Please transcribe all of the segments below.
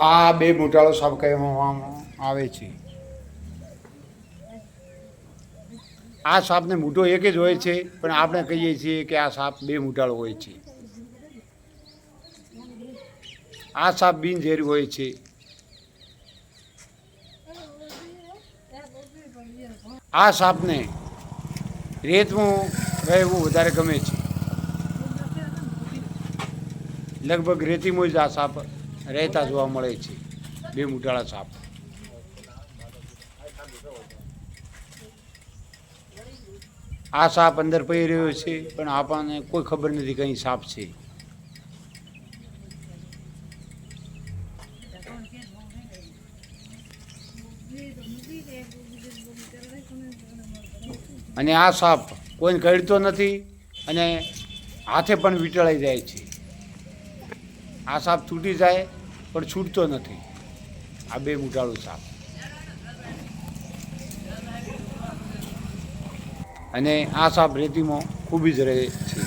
આ બે મોટાળો સાપ કહેવામાં આવે છે. આ સાપને મોટો એક જ હોય છે, પણ આપણે કહીએ છીએ કે આ સાપ બે મોટાળો હોય છે. આ સાપ બિનઝેરી હોય છે. આ સાપને રેતમાં રહેવું વધારે ગમે છે. લગભગ રેતીમાં જ આ સાપ રહેતા જોવા મળે છે. બે મુટાળા સાપ. આ સાપ અંદર પડી રહ્યો છે, પણ આપણને કોઈ ખબર નથી કઈ સાપ છે. અને આ સાપ કોઈને કરડતો નથી અને હાથે પણ વીંટળાઈ જાય છે. આ સાપ છૂટી જાય, પણ છૂટતો નથી. આ બે મોટાળું સાપ. અને આ સાપ રેતીમાં ખૂબ જ રહે છે.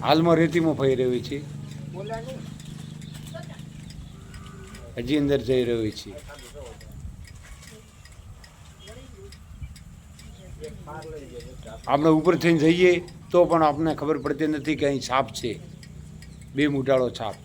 હાલમાં રેતીમાં ફરી રહ્યો છે. હજી અંદર જઈ રહ્યો છે. આપણે ઉપર થઈને જઈએ તો પણ આપણને ખબર પડતી નથી કે અહીં છાપ છે. બે મોટાળો સાપ